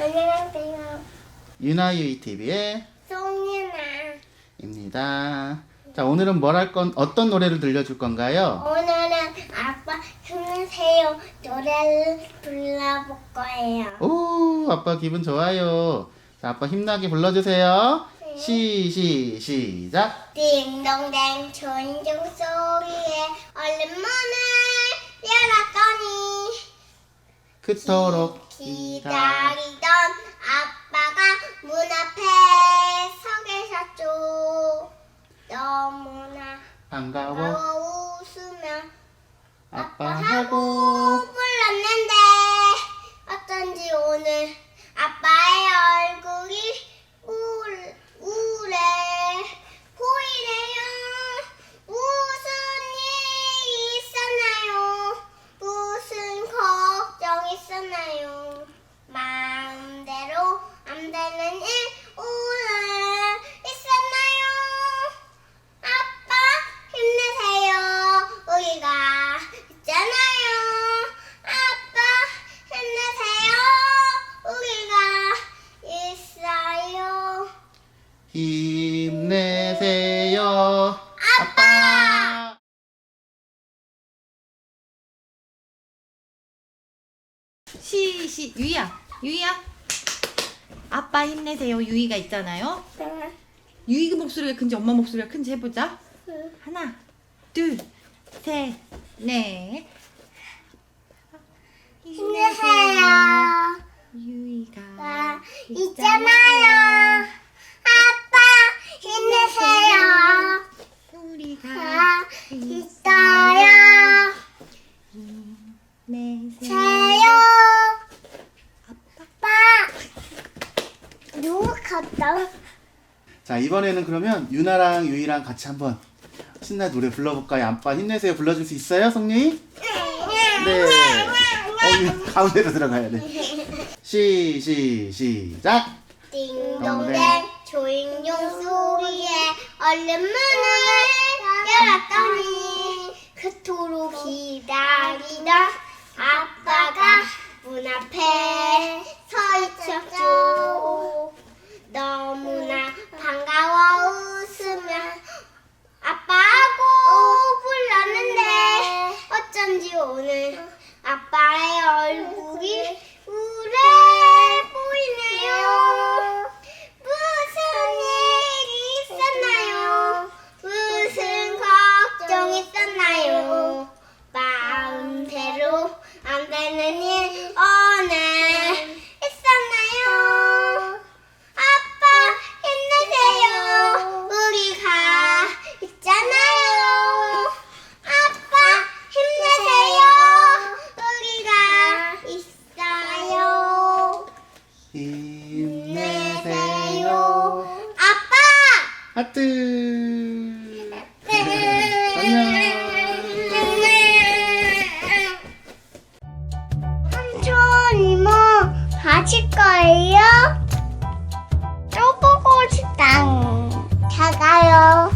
안녕하세요. 유나유이 TV의 송유나입니다. 입니다. 자, 오늘은 뭘 할 건, 어떤 노래를 들려줄 건가요? 오늘은 아빠 힘내세요 노래를 불러볼 거예요. 오, 아빠 기분 좋아요. 자, 아빠 힘나게 불러주세요. 네. 시, 시, 시작. 띵동댕 조인종 소리에 얼른 문을 열었더니 그토록 기다리던 기다. 아빠가 문 앞에 서 계셨죠. 너무나 반가워. 반가워 웃으며 아빠하고. 불렀는데 어쩐지 오늘 아빠의 얼굴이 우울, 우울해 보이네요. 무슨 일이 있었나요? 무슨 걱정이 있었나요? 되는 일 오늘 있었나요? 아빠 힘내세요. 우리가 있잖아요. 아빠 힘내세요. 우리가 있어요. 힘내세요. 아빠. 시시 유이야 유이야 아빠 힘내세요. 유이가 있잖아요. 유이 목소리가 큰지 엄마 목소리가 큰지 해보자. 하나 둘 셋 넷. 힘내세요. 유이가 나 있잖아요. 아빠 힘내세요. 우리가 나있어요. 힘내세요 세요. 아빠. 자, 이번에는 그러면 유나랑 유이랑 같이 한번 신나 노래 불러볼까요? 아빠 힘내세요. 불러줄 수 있어요, 성유이? 네. 어, 유- 가운데로 들어가야 돼. 시, 시, 시작. 띵동댕 조인종 소리에 얼른 문을 열었더니 그토록 기다리던 오늘 아빠의 얼굴이 우울해 힘내세요. 아빠! 하트. 삼촌 이모 가실 거예요? 쪼보고 싶당. 작아요.